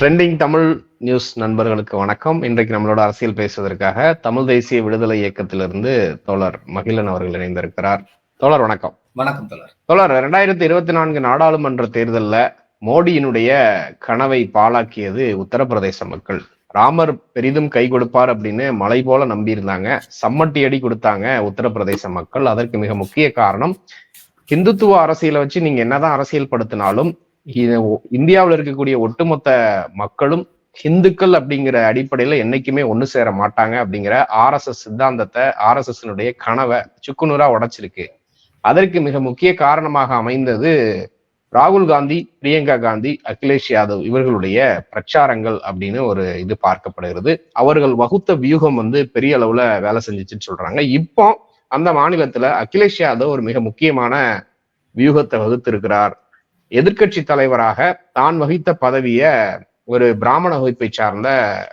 Trending Tamil news நண்பர்களுக்கு வணக்கம். இன்றைக்கு நம்மளோட அரசியல் பேசுவதற்காக தமிழ் தேசிய விடுதலை இயக்கத்திலிருந்து தோழர் மகிழன் அவர்கள் இணைந்திருக்கிறார். தோழர் வணக்கம். வணக்கம் தோழர். தோழர் ரெண்டாயிரத்தி இருபத்தி நான்கு நாடாளுமன்ற தேர்தல்ல மோடியினுடைய கனவை பாழாக்கியது உத்தரப்பிரதேச மக்கள். ராமர் பெரிதும் கை கொடுப்பார் அப்படின்னு மலை போல நம்பியிருந்தாங்க. சம்மட்டி அடி கொடுத்தாங்க உத்தரப்பிரதேச மக்கள். அதற்கு மிக முக்கிய காரணம் இந்துத்துவ அரசியலை வச்சு நீங்க என்னதான் அரசியல் படுத்தினாலும் இந்தியாவில் இருக்கக்கூடிய ஒட்டுமொத்த மக்களும் ஹிந்துக்கள் அப்படிங்கிற அடிப்படையில என்னைக்குமே ஒண்ணு சேர மாட்டாங்க அப்படிங்கிற ஆர்எஸ்எஸ் சித்தாந்தத்தை ஆர்எஸ்எஸ்னுடைய கனவை சுக்குநூறா உடைச்சிருக்கு. அதற்கு மிக முக்கிய காரணமாக அமைந்தது ராகுல் காந்தி பிரியங்கா காந்தி அகிலேஷ் யாதவ் இவர்களுடைய பிரச்சாரங்கள் அப்படின்னு ஒரு இது பார்க்கப்படுகிறது. அவர்கள் வகுத்த வியூகம் வந்து பெரிய அளவுல வேலை செஞ்சுச்சுன்னு சொல்றாங்க. இப்போ அந்த மாநிலத்துல அகிலேஷ் யாதவ் ஒரு மிக முக்கியமான வியூகத்தை வகுத்திருக்கிறார். எதிர்க்கட்சி தலைவராக தான் வகித்த பதவிய ஒரு பிராமண வகுப்பை சார்ந்த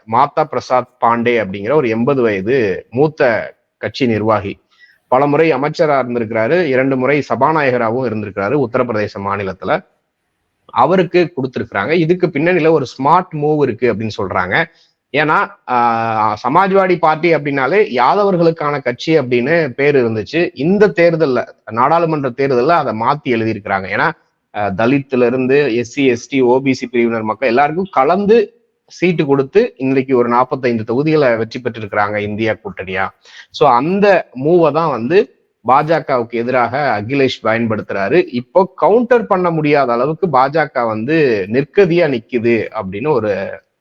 மாதா பிரசாத் பாண்டே அப்படிங்கிற ஒரு எண்பது வயது மூத்த கட்சி நிர்வாகி. பல முறை அமைச்சராக இருந்திருக்கிறாரு. இரண்டு முறை சபாநாயகராகவும் இருந்திருக்கிறாரு உத்தரப்பிரதேச மாநிலத்துல. அவருக்கு கொடுத்துருக்குறாங்க. இதுக்கு பின்னணியில ஒரு ஸ்மார்ட் மூவ் இருக்கு அப்படின்னு சொல்றாங்க. ஏன்னா சமாஜ்வாடி பார்ட்டி அப்படின்னாலே யாதவர்களுக்கான கட்சி அப்படின்னு பேர் இருந்துச்சு. இந்த தேர்தலில் நாடாளுமன்ற தேர்தலில் அதை மாத்தி எழுதியிருக்கிறாங்க. ஏன்னா அஹ், தலித்ல இருந்து எஸ்சி எஸ்டி ஓபிசி பிரிவினர் மக்கள் எல்லாருக்கும் கலந்து சீட்டு கொடுத்து இன்னைக்கு ஒரு நாற்பத்தைந்து தொகுதிகளை வெற்றி பெற்றிருக்கிறாங்க இந்தியா கூட்டணியா. சோ அந்த மூவை தான் வந்து பாஜகவுக்கு எதிராக அகிலேஷ் பயன்படுத்துறாரு. இப்போ கவுண்டர் பண்ண முடியாத அளவுக்கு பாஜக வந்து நிற்கதியா நிக்குது அப்படின்னு ஒரு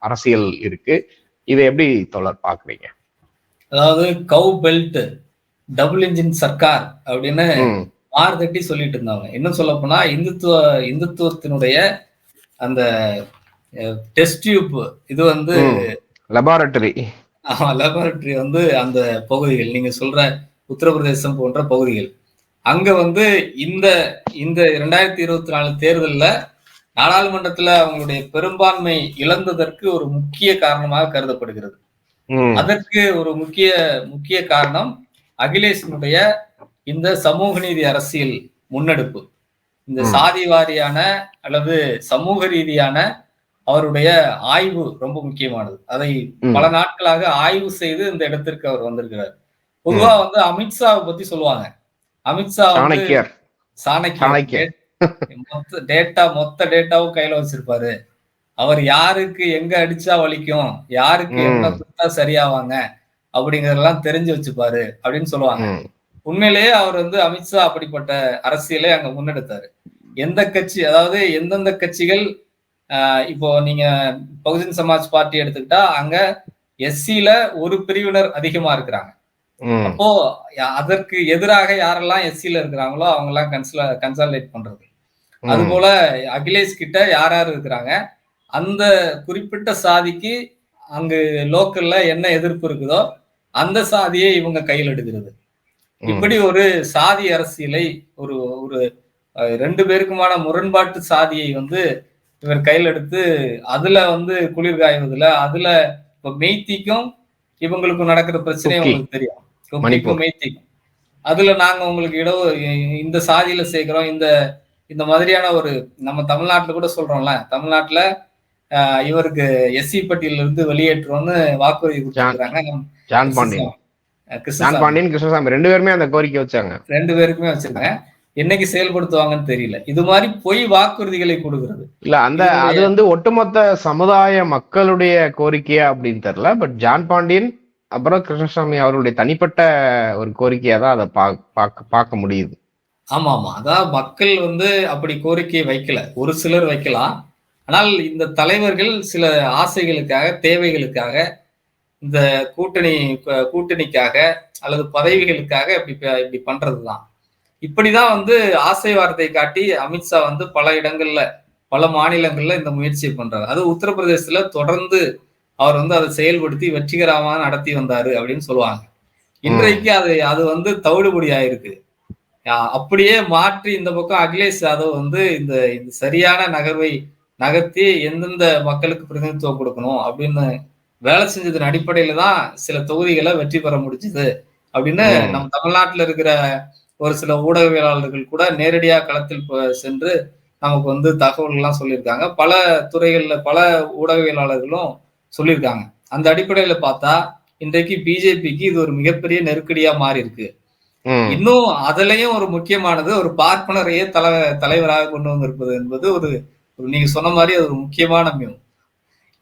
அரசியல் இருக்கு. இதை எப்படி தொடர் பாக்குறீங்க அதாவது கவு பெல்ட் டபுள் இன்ஜின் சர்க்கார் அப்படின்னு ம், மார்தட்டி சொல்லிட்டு இருந்தாங்க. இன்னும் சொல்ல போனா இந்துத்துவ இந்துத்துவத்தினுடைய அந்த டெஸ்ட் டியூப் இது வந்து. லெபார்டரி லெபார்டரி வந்து அந்த பகுதிகள். நீங்க சொல்ற உத்தரப்பிரதேசம் போன்ற பகுதிகள். அங்க வந்து இந்த இந்த இரண்டாயிரத்தி இருபத்தி நாலு தேர்தல்ல நாடாளுமன்றத்துல அவங்களுடைய பெரும்பான்மை இழந்ததற்கு ஒரு முக்கிய காரணமாக கருதப்படுகிறது. அதற்கு ஒரு முக்கிய முக்கிய காரணம் அகிலேஷனுடைய இந்த சமூக நீதி அரசியல் முன்னெடுப்பு. இந்த. சாதி வாரியான அல்லது சமூக ரீதியான அவருடைய ஆய்வு ரொம்ப முக்கியமானது. அதை. பல நாட்களாக ஆய்வு செய்து இந்த இடத்திற்கு அவர் வந்திருக்கிறார். பொதுவா வந்து அமித்ஷாவை பத்தி சொல்லுவாங்க. அமித்ஷா வந்து சாணக்கியர். மொத்த டேட்டா மொத்த டேட்டாவும் கையில வச்சிருப்பாரு. அவர் யாருக்கு எங்க அடிச்சா வலிக்கும் யாருக்கு. என்ன கொடுத்தா சரியாவாங்க அப்படிங்கறதெல்லாம் தெரிஞ்சு வச்சுப்பாரு அப்படின்னு சொல்லுவாங்க. உண்மையிலேயே அவர் வந்து அமித்ஷா அப்படிப்பட்ட அரசியலை அங்க முன்னெடுத்தாரு. எந்த கட்சி அதாவது எந்தெந்த கட்சிகள் இப்போ நீங்க பகுஜன் சமாஜ் பார்ட்டி எடுத்துக்கிட்டா அங்க எஸ்சில ஒரு பிரிவினர் அதிகமா இருக்கிறாங்க. அப்போ அதற்கு எதிராக யாரெல்லாம் எஸ்சில இருக்கிறாங்களோ அவங்க எல்லாம் கன்சல கன்சாலிடேட் பண்றது. அது போல அகிலேஷ் கிட்ட யார் யார் இருக்கிறாங்க அந்த குறிப்பிட்ட சாதிக்கு அங்கு லோக்கல்ல என்ன எதிர்ப்பு இருக்குதோ அந்த சாதியை இவங்க கையில் எடுக்கிறது. இப்படி ஒரு சாதி அரசியலை ஒரு ஒரு ரெண்டு பேருக்குமான முரண்பாட்டு சாதியை வந்து இவர் கையில் எடுத்து அதுல வந்து குளிர் காய்வதுல அதுல இப்ப மெய்த்திக்கும் இவங்களுக்கும் நடக்கிற பிரச்சனை. உங்களுக்கு தெரியும். மெய்த்திக்கும். அதுல நாங்க உங்களுக்கு இட இந்த சாதியில சேர்க்கிறோம். இந்த இந்த மாதிரியான ஒரு நம்ம தமிழ்நாட்டுல கூட சொல்றோம்ல. தமிழ்நாட்டுல ஆஹ், இவருக்கு எஸ்சி பட்டியல இருந்து வெளியேற்றுறோம்னு வாக்குறுதி கொடுத்துருக்காங்க ஜான் பாண்டியன் கிருஷ்ணசாமி. ரெண்டு பேருமே அந்த கோரிக்கை வச்சாங்க. ரெண்டு பேருக்குமே வச்சிருக்காங்க என்னைக்கு செயல்படுத்துவாங்கன்னு தெரியல. இது மாதிரி பொய் வாக்குறுதிகளை கொடுக்கிறது. இல்ல அந்த அது வந்து ஒட்டுமொத்த சமுதாய மக்களுடைய கோரிக்கையா அப்படின்னு தெரியல. பட் ஜான் பாண்டியன் அப்புறம் கிருஷ்ணசாமி அவர்களுடைய தனிப்பட்ட ஒரு கோரிக்கையா தான் அதை பா- பார்க்க பார்க்க முடியுது. ஆமா ஆமா. அதான் மக்கள் வந்து அப்படி கோரிக்கையை வைக்கல. ஒரு சிலர் வைக்கலாம். ஆனால் இந்த தலைவர்கள் சில ஆசைகளுக்காக தேவைகளுக்காக இந்த கூட்டணி கூட்டணிக்காக அல்லது பதவிகளுக்காக இப்படி இப்படி இப்படி பண்றதுதான். இப்படிதான் வந்து ஆசை வார்த்தை காட்டி அமித்ஷா வந்து பல இடங்கள்ல பல மாநிலங்கள்ல இந்த முயற்சியை பண்றாரு. அது உத்தரப்பிரதேசத்துல தொடர்ந்து அவர் வந்து அதை செயல்படுத்தி வெற்றிகரமாக நடத்தி வந்தாரு அப்படின்னு சொல்லுவாங்க. இன்றைக்கு அது அது வந்து தவிடுபடி ஆயிருக்கு. ஆஹ் அப்படியே மாற்றி இந்த பக்கம் அகிலேஷ் யாதவ் வந்து இந்த இந்த சரியான நகர்வை நகர்த்தி எந்தெந்த மக்களுக்கு பிரதிநிதித்துவம் கொடுக்கணும் அப்படின்னு வேலை செஞ்சதன் அடிப்படையில தான் சில தொகுதிகளை வெற்றி பெற முடிஞ்சது அப்படின்னு. நம்ம தமிழ்நாட்டுல இருக்கிற ஒரு சில ஊடகவியலாளர்கள் கூட நேரடியா களத்தில் சென்று நமக்கு வந்து தகவல்கள்லாம் சொல்லியிருக்காங்க. பல துறைகள்ல பல ஊடகவியலாளர்களும் சொல்லியிருக்காங்க. அந்த அடிப்படையில பார்த்தா இன்றைக்கு பிஜேபிக்கு இது ஒரு மிகப்பெரிய நெருக்கடியா மாறி இருக்கு இன்னும் அதுலயும் ஒரு முக்கியமானது ஒரு பார்ப்பனரையே தலை தலைவராக கொண்டு வந்திருப்பது என்பது ஒரு நீங்க சொன்ன மாதிரி அது ஒரு முக்கியமான மியூ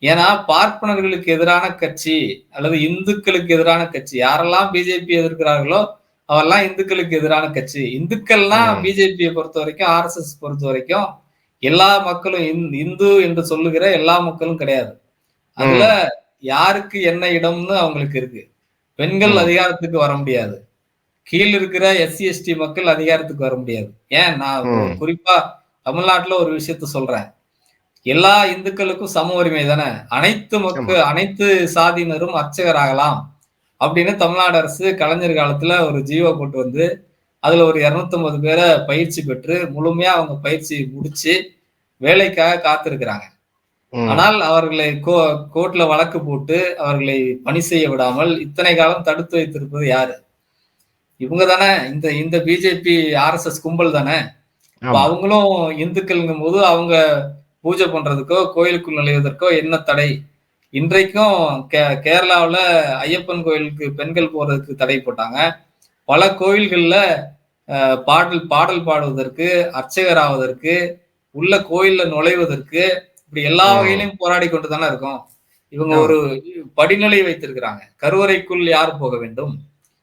ஏன்னா பார்ப்பனர்களுக்கு எதிரான கட்சி அல்லது இந்துக்களுக்கு எதிரான கட்சி யாரெல்லாம் பிஜேபி எதிர்க்கிறார்களோ அவெல்லாம் இந்துக்களுக்கு எதிரான கட்சி. இந்துக்கள்லாம் ம். பிஜேபியை பொறுத்த வரைக்கும் ஆர்எஸ்எஸ் பொறுத்த வரைக்கும் எல்லா மக்களும் இந்- இந்து என்று சொல்லுகிற எல்லா மக்களும் கிடையாது. அதுல யாருக்கு என்ன இடம்னு அவங்களுக்கு இருக்கு. பெண்கள். அதிகாரத்துக்கு வர முடியாது. கீழ் இருக்கிற எஸ்சி எஸ்டி மக்கள் அதிகாரத்துக்கு வர முடியாது. ஏன்? நான். குறிப்பா தமிழ்நாட்டுல ஒரு விஷயத்த சொல்றேன். எல்லா இந்துக்களுக்கும் சம உரிமை தானே? அனைத்து மக்கள் அனைத்து சாதியினரும் அர்ச்சகராகலாம் அப்படின்னு தமிழ்நாடு அரசு கலைஞர் காலத்துல ஒரு ஜீவோ போட்டு வந்து அதுல ஒரு 250 பேரை பயிற்சி பெற்று முழுமையா அவங்க பயிற்சி முடிச்சு வேலைக்காக காத்திருக்கிறாங்க. ஆனால் அவர்களை கோ கோர்ட்ல வழக்கு போட்டு அவர்களை பணி செய்ய விடாமல் இத்தனை காலம் தடுத்து வைத்திருப்பது யாரு? இவங்க தானே இந்த இந்த பிஜேபி ஆர்எஸ்எஸ் கும்பல் தானே. அவங்களும் இந்துக்கள்ங்கும் போது அவங்க பூஜை பண்றதுக்கோ கோயிலுக்குள் நுழைவதற்கோ என்ன தடை? இன்றைக்கும் கே கேரளாவுல ஐயப்பன் கோயிலுக்கு பெண்கள் போறதுக்கு தடை போட்டாங்க. பல கோயில்கள்ல பாடல் பாடல் பாடுவதற்கு அர்ச்சகர் ஆவதற்கு உள்ள கோயில்ல நுழைவதற்கு இப்படி எல்லா. வகையிலும் போராடி கொண்டு தானே இருக்கோம். இவங்க. ஒரு படிநிலை வைத்திருக்கிறாங்க. கருவறைக்குள் யார் போக வேண்டும்.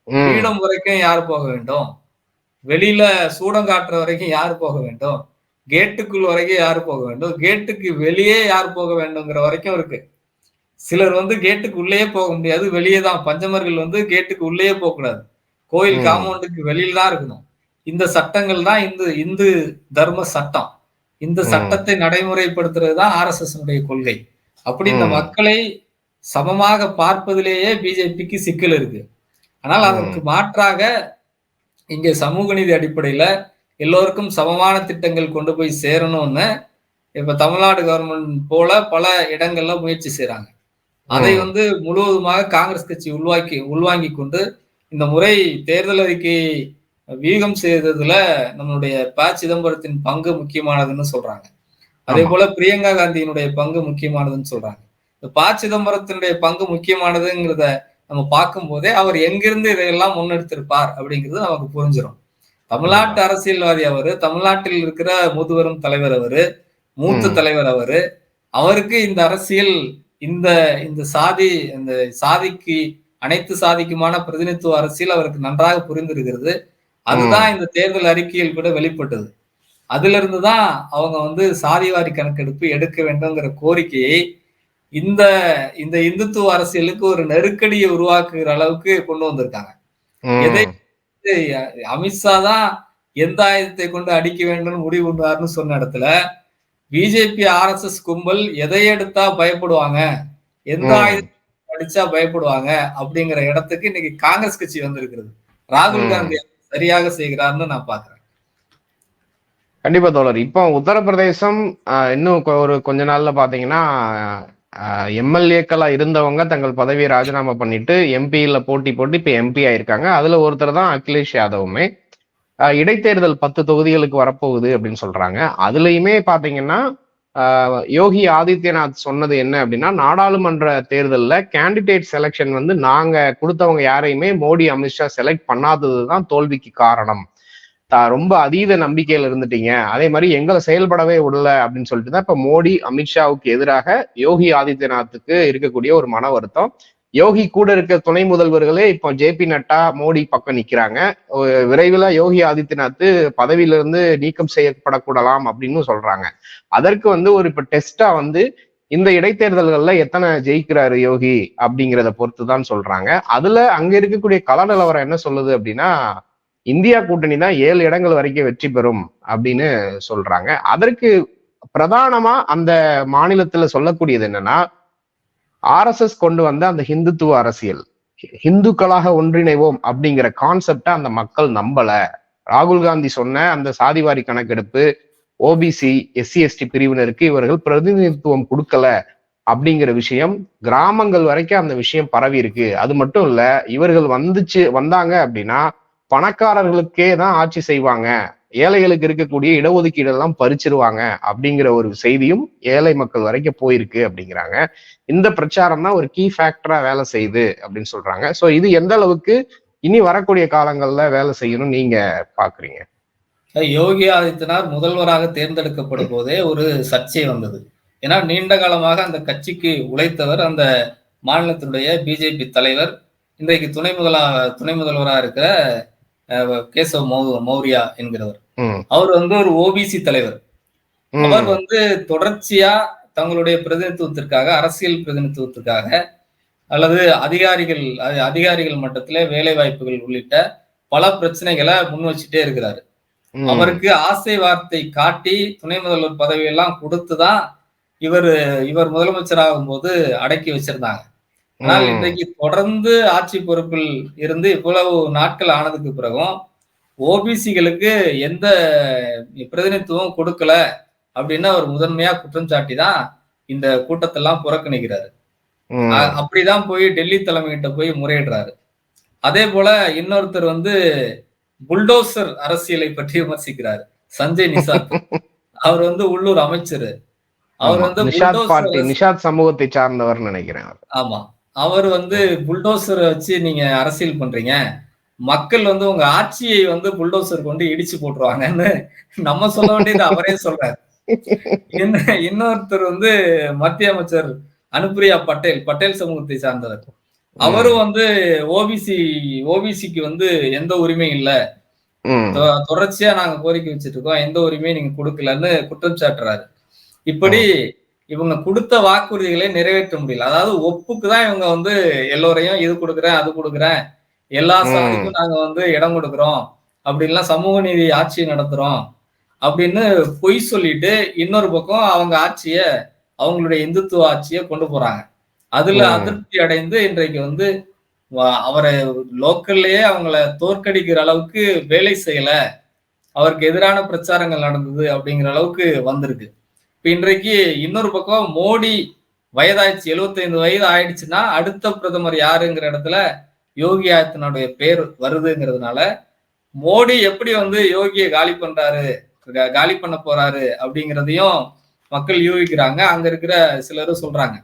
பீடம் வரைக்கும் யார் போக வேண்டும்? வெளியில சூடம் காட்டுற வரைக்கும் யார் போக வேண்டும்? கேட்டுக்குள் வரைக்கும் யார் போக வேண்டும் கேட்டுக்கு வெளியே யார் போக வேண்டும்ங்கிற வரைக்கும் இருக்கு சிலர் வந்து கேட்டுக்கு உள்ளேயே போக முடியாது வெளியே தான் பஞ்சமர்கள் வந்து கேட்டுக்கு உள்ளேயே போக கூடாது கோயில். காம்பவுண்டுக்கு வெளியில தான் இருக்கணும் இந்த சட்டங்கள் தான் இந்து இந்து தர்ம சட்டம் இந்த. சட்டத்தை நடைமுறைப்படுத்துறது தான் ஆர்எஸ்எஸ் கொள்கை அப்படி இந்த. மக்களை சமமாக பார்ப்பதிலேயே பிஜேபிக்கு சிக்கல் இருக்கு ஆனால். அதற்கு மாற்றாக இங்க சமூக நீதி அடிப்படையில எல்லோருக்கும் சமமான திட்டங்கள் கொண்டு போய் சேரணும்னு இப்ப தமிழ்நாடு கவர்மெண்ட் போல பல இடங்கள்ல முயற்சி செய்றாங்க. அதை. வந்து முழுவதுமாக காங்கிரஸ் கட்சி உள்வாக்கி உள்வாங்கி கொண்டு இந்த முறை தேர்தல் அறிக்கை வீகம் செய்ததுல நம்மளுடைய ப. சிதம்பரத்தின் பங்கு முக்கியமானதுன்னு சொல்றாங்க. அதே. போல பிரியங்கா காந்தியினுடைய பங்கு முக்கியமானதுன்னு சொல்றாங்க. இந்த ப. சிதம்பரத்தினுடைய பங்கு முக்கியமானதுங்கிறத நம்ம பார்க்கும் போதே அவர் எங்கிருந்து இதையெல்லாம் முன்னெடுத்திருப்பார் அப்படிங்கிறது நமக்கு புரிஞ்சிடும் தமிழ்நாட்டு அரசியல்வாதி அவரு தமிழ்நாட்டில் இருக்கிற முதுவரும் தலைவர் அவரு மூத்த. தலைவர் அவரு அவருக்கு இந்த அரசியல் இந்த இந்த சாதி இந்த சாதிக்கு அனைத்து சாதிக்குமான பிரதிநிதித்துவ அரசியல் அவருக்கு நன்றாக புரிந்திருக்கிறது. அதுதான் இந்த தேர்தல் அறிக்கையில் கூட வெளிப்பட்டது. அதுல இருந்து தான் அவங்க வந்து சாதிவாரி கணக்கெடுப்பு எடுக்க வேண்டும்ங்கிற கோரிக்கையை இந்த இந்த இந்துத்துவ அரசியலுக்கு ஒரு நெருக்கடியை உருவாக்குகிற அளவுக்கு கொண்டு வந்திருக்காங்க. ம். எதை அமித்ஷா தான் எந்த ஆயுதத்தை கொண்டு அடிக்க வேண்டும்னு முடிவு பண்ணுவாருன்னு சொன்ன இடத்துல பிஜேபி ஆர்எஸ்எஸ் கும்பல் எதை எடுத்தா பயப்படுவாங்க? எந்த. ஆயுதத்தை அடிச்சா பயப்படுவாங்க? அப்படிங்கிற இடத்துக்கு இன்னைக்கு காங்கிரஸ் கட்சி வந்திருக்கிறது. ராகுல். காந்தி சரியாக செய்கிறார்னு நான் பாக்குறேன் கண்டிப்பா தோழர். இப்போ உத்தரப்பிரதேசம் இன்னும் ஒரு கொஞ்ச நாள்ல பாத்தீங்கன்னா எம்எல்ஏக்களா இருந்தவங்க தங்கள் பதவியை ராஜினாமா பண்ணிட்டு எம்பியில போட்டி போட்டு இப்ப எம்பி ஆயிருக்காங்க. அதுல ஒருத்தர் தான் அகிலேஷ் யாதவுமே. இடைத்தேர்தல் பத்து தொகுதிகளுக்கு வரப்போகுது அப்படின்னு சொல்றாங்க. அதுலயுமே பாத்தீங்கன்னா ஆஹ், யோகி ஆதித்யநாத் சொன்னது என்ன அப்படின்னா நாடாளுமன்ற தேர்தல்ல கேண்டிடேட் செலெக்ஷன் வந்து நாங்க கொடுத்தவங்க யாரையுமே மோடி அமித்ஷா செலக்ட் பண்ணாததுதான் தோல்விக்கு காரணம். ரொம்ப அதீத நம்பிக்கையில இருந்துட்டீங்க. அதே மாதிரி எங்களை செயல்படவே விடல அப்படின்னு சொல்லிட்டு தான் இப்ப மோடி அமித்ஷாவுக்கு எதிராக யோகி ஆதித்யநாத்துக்கு இருக்கக்கூடிய ஒரு மன வருத்தம். யோகி கூட இருக்க துணை முதல்வர்களே இப்போ ஜே பி நட்டா மோடி பக்கம் நிக்கிறாங்க. விரைவில் யோகி ஆதித்யநாத் பதவியிலிருந்து நீக்கம் செய்யப்படக்கூடலாம் அப்படின்னு சொல்றாங்க. அதற்கு வந்து ஒரு இப்ப டெஸ்டா வந்து இந்த இடைத்தேர்தல்கள்ல எத்தனை ஜெயிக்கிறாரு யோகி அப்படிங்கிறத பொறுத்து தான் சொல்றாங்க. அதுல அங்க இருக்கக்கூடிய கள நிலவரம் என்ன சொல்லுது அப்படின்னா இந்தியா கூட்டணி தான் ஏழு இடங்கள் வரைக்கும் வெற்றி பெறும் அப்படின்னு சொல்றாங்க. அதற்கு பிரதானமா அந்த மாநிலத்துல சொல்லக்கூடியது என்னன்னா ஆர்எஸ்எஸ் கொண்டு வந்த அந்த ஹிந்துத்துவ அரசியல் ஹிந்துக்களாக ஒன்றிணைவோம் அப்படிங்கிற கான்செப்டை அந்த மக்கள் நம்பல. ராகுல் காந்தி சொன்ன அந்த சாதிவாரி கணக்கெடுப்பு ஓபிசி எஸ்சி எஸ்டி பிரிவினருக்கு இவர்கள் பிரதிநிதித்துவம் கொடுக்கல அப்படிங்கிற விஷயம் கிராமங்கள் வரைக்கும் அந்த விஷயம் பரவி இருக்கு அது மட்டும் இல்ல இவர்கள் வந்துச்சு வந்தாங்க அப்படின்னா பணக்காரர்களுக்கே தான் ஆட்சி செய்வாங்க. ஏழைகளுக்கு இருக்கக்கூடிய இடஒதுக்கீடு எல்லாம் பறிச்சிருவாங்க அப்படிங்கிற ஒரு செய்தியும் ஏழை மக்கள் வரைக்கும் போயிருக்கு அப்படிங்கிறாங்க. இந்த பிரச்சாரம் தான் ஒரு கீ ஃபேக்டரா வேலை செய்யுது அப்படின்னு சொல்றாங்க. சோ இது எந்த அளவுக்கு இனி வரக்கூடிய காலங்கள்ல வேலை செய்யணும் நீங்க பாக்குறீங்க? யோகி ஆதித்யநாத் முதல்வராக தேர்ந்தெடுக்கப்படும் போதே ஒரு சர்ச்சை வந்தது. ஏன்னா நீண்ட காலமாக அந்த கட்சிக்கு உழைத்தவர் அந்த மாநிலத்தினுடைய பிஜேபி தலைவர் இன்றைக்கு துணை முதலா துணை முதல்வராக இருக்கிற கேசவ் மௌ- மௌரியா என்கிறவர். அவர் வந்து ஒரு ஓபிசி தலைவர். அவர் வந்து தொடர்ச்சியா தங்களுடைய பிரதிநிதித்துவத்திற்காக அரசியல் பிரதிநிதித்துவத்திற்காக அல்லது அதிகாரிகள் அதிகாரிகள் மட்டத்திலே வேலை வாய்ப்புகள் உள்ளிட்ட பல பிரச்சனைகளை முன் வச்சுட்டே இருக்கிறாரு. அவருக்கு ஆசை வார்த்தை காட்டி துணை முதல்வர் பதவியெல்லாம் கொடுத்துதான் இவர் இவர் முதலமைச்சர் ஆகும்போது அடக்கி வச்சிருந்தாங்க. ஆனால் இன்றைக்கு தொடர்ந்து ஆட்சி பொறுப்பில் இருந்து இவ்வளவு நாட்கள் ஆனதுக்கு பிறகும் ஓபிசிகளுக்கு எந்த பிரதிநிதித்துவம் கொடுக்கல அப்படின்னு அவர் முதன்மையா குற்றம் சாட்டி தான் இந்த கூட்டத்தெல்லாம் புறக்கணிக்கிறாரு. அப்படிதான் போய் டெல்லி தலைமையிட்ட போய் முறையிடுறாரு. அதே போல இன்னொருத்தர் வந்து புல்டோசர் அரசியலை பற்றி விமர்சிக்கிறாரு. சஞ்சய் நிசாத் அவர் வந்து உள்ளூர் அமைச்சர். அவர். வந்து நிஷாத் நிஷாத் சமூகத்தை சார்ந்தவர் நினைக்கிறேன். ஆமா. அவர் வந்து புல்டோசரை வச்சு நீங்க அரசியல் பண்றீங்க. மக்கள் வந்து உங்க ஆட்சியை வந்து புல்டோசர் கொண்டு இடிச்சு போட்டுருவாங்கன்னு நம்ம சொல்ல வேண்டியது அவரே சொல்றாரு. இன்ன- இன்னொருத்தர் வந்து மத்திய அமைச்சர் அனுப்பிரியா பட்டேல் பட்டேல் சமூகத்தை சார்ந்தவர். அவரும் வந்து ஓபிசி ஓபிசிக்கு வந்து எந்த உரிமையும் இல்ல. தொடர்ச்சியா நாங்க கோரிக்கை வச்சிட்டு இருக்கோம். எந்த உரிமையும் நீங்க கொடுக்கலன்னு குற்றம் சாட்டுறாரு. இப்படி இவங்க கொடுத்த வாக்குறுதிகளை நிறைவேற்ற முடியல. அதாவது ஒப்புக்கு தான் இவங்க வந்து எல்லோரையும் இது கொடுக்குறேன் அது கொடுக்குறேன். எல்லா. சாதிக்கும் நாங்க வந்து இடம் கொடுக்குறோம். அப்படின்லாம் சமூக நீதி ஆட்சி நடத்துறோம். அப்படின்னு பொய் சொல்லிட்டு இன்னொரு பக்கம் அவங்க ஆட்சிய அவங்களுடைய இந்துத்துவ ஆட்சியை கொண்டு போறாங்க. அதுல. அதிருப்தி அடைந்து இன்றைக்கு வந்து அவரை லோக்கல்லையே அவங்கள தோற்கடிக்கிற அளவுக்கு வேலை செய்யல. அவருக்கு எதிரான பிரச்சாரங்கள் நடந்தது அப்படிங்கிற அளவுக்கு வந்திருக்கு. இப்ப இன்றைக்கு இன்னொரு பக்கம் மோடி வயதாயிடுச்சு 75 வயது ஆயிடுச்சுன்னா அடுத்த பிரதமர் யாருங்கிற இடத்துல யோகி ஆதித்யநாடைய பேர் வருதுங்கிறதுனால மோடி எப்படி வந்து யோகியை காலி பண்றாரு காலி பண்ண போறாரு அப்படிங்கிறதையும் மக்கள் யூகிக்கிறாங்க. அங்க இருக்கிற சிலரும் சொல்றாங்க.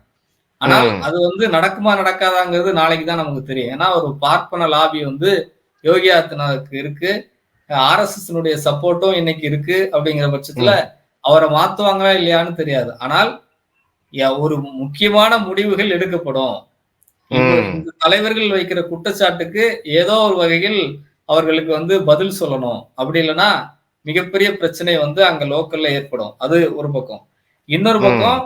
ஆனால் ம். அது வந்து நடக்குமா நடக்காதாங்கிறது நாளைக்கு தான் நமக்கு தெரியும். ஏன்னா ஒரு பார்ப்பன லாபி வந்து யோகி ஆதித்யநாத்துக்கு இருக்கு. ஆர்எஸ்எஸ் சப்போர்ட்டும் இன்னைக்கு இருக்கு அப்படிங்கிற பட்சத்துல அவரை மாத்துவாங்களா இல்லையான்னு தெரியாது. ஆனால் ஒரு முக்கியமான முடிவுகள் எடுக்கப்படும். தலைவர்கள் வைக்கிற குற்றச்சாட்டுக்கு ஏதோ ஒரு வகையில் அவர்களுக்கு வந்து பதில் சொல்லணும். அப்படி இல்லைன்னா மிகப்பெரிய பிரச்சனை வந்து அங்க லோக்கல்ல ஏற்படும். அது ஒரு பக்கம். இன்னொரு. பக்கம்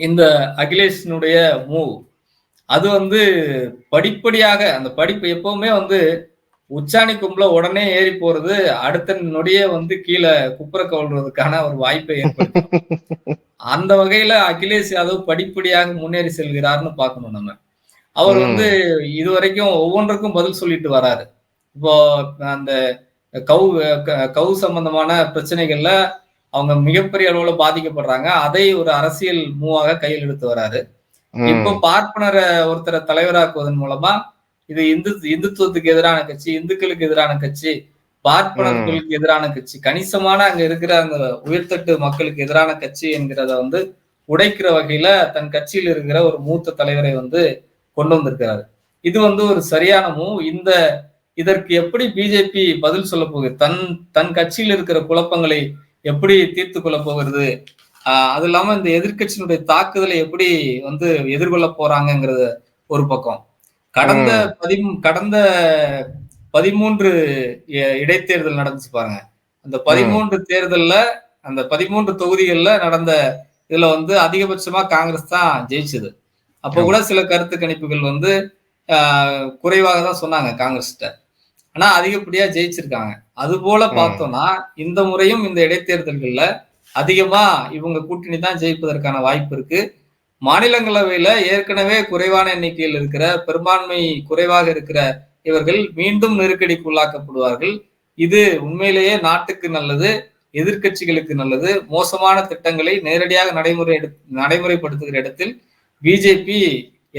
இந்த அகிலேஷனுடைய மூவ் அது வந்து படிப்படியாக அந்த படிப்பு எப்பவுமே வந்து உச்சாணி கும்பல உடனே ஏறி போறது அடுத்த நொடியே வந்து கீழே குப்புற கவுள்றதுக்கான ஒரு வாய்ப்பை ஏற்படுத்தும். அந்த வகையில அகிலேஷ் யாதவ் படிப்படியாக முன்னேறி செல்கிறார்னு பார்க்கணும் நம்ம. அவர். வந்து இதுவரைக்கும் ஒவ்வொன்றுக்கும் பதில் சொல்லிட்டு வராரு. இப்போ அந்த கவு கவு சம்பந்தமான பிரச்சனைகள்ல அவங்க மிகப்பெரிய அளவுல பாதிக்கப்படுறாங்க. அதை ஒரு அரசியல் மூவாக கையில் எடுத்து வராரு. இப்போ பார்ப்பனரை ஒருத்தரை தலைவராக்குவதன் மூலமா இது இந்து இந்துத்துவத்துக்கு எதிரான கட்சி இந்துக்களுக்கு எதிரான கட்சி பார்ப்பனர்களுக்கு எதிரான கட்சி கணிசமான அங்க இருக்கிற அந்த உயர்தட்டு மக்களுக்கு எதிரான கட்சி என்கிறத வந்து உடைக்கிற வகையில தன் கட்சியில் இருக்கிற ஒரு மூத்த தலைவரை வந்து கொண்டு வந்திருக்கிறாரு. இது வந்து ஒரு சரியான மூவ் இந்த இதற்கு எப்படி பிஜேபி பதில் சொல்ல போகுது? தன் தன் கட்சியில் இருக்கிற குழப்பங்களை எப்படி தீர்த்து கொள்ள போகிறது? அது இல்லாம இந்த எதிர்க்கட்சியினுடைய தாக்குதலை எப்படி வந்து எதிர்கொள்ள போறாங்கங்கிறது ஒரு பக்கம். கடந்த பதி கடந்த பதிமூன்று இடைத்தேர்தல் நடந்துச்சு பாருங்க. அந்த பதிமூன்று தேர்தல்ல அந்த பதிமூன்று தொகுதிகள்ல நடந்த இதுல வந்து அதிகபட்சமா காங்கிரஸ் தான் ஜெயிச்சது. அப்ப கூட சில கருத்து கணிப்புகள் வந்து குறைவாக தான் சொன்னாங்க காங்கிரஸ்கிட்ட. ஆனா அதிகப்படியா ஜெயிச்சிருக்காங்க. அது போல. பார்த்தோம்னா இந்த முறையும் இந்த இடைத்தேர்தல்கள்ல அதிகமா இவங்க கூட்டணி தான் ஜெயிப்பதற்கான வாய்ப்பு இருக்கு. மாநிலங்களவையில ஏற்கனவே குறைவான எண்ணிக்கையில் இருக்கிற பெரும்பான்மை குறைவாக இருக்கிற இவர்கள் மீண்டும் நெருக்கடிக்கு உள்ளாக்கப்படுவார்கள் இது உண்மையிலேயே நாட்டுக்கு நல்லது எதிர்க்கட்சிகளுக்கு நல்லது. மோசமான திட்டங்களை நேரடியாக நடைமுறை நடைமுறைப்படுத்துகிற இடத்தில் பிஜேபி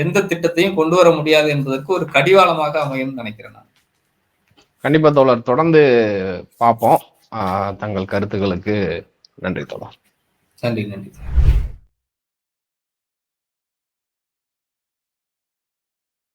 எந்த திட்டத்தையும் கொண்டு வர முடியாது என்பதற்கு ஒரு கடிவாளமாக அமையும் நினைக்கிறேன் நான். கண்டிப்பா தோழர். தொடர்ந்து பார்ப்போம். தங்கள் கருத்துக்களுக்கு நன்றி தொடர் நன்றி நன்றி.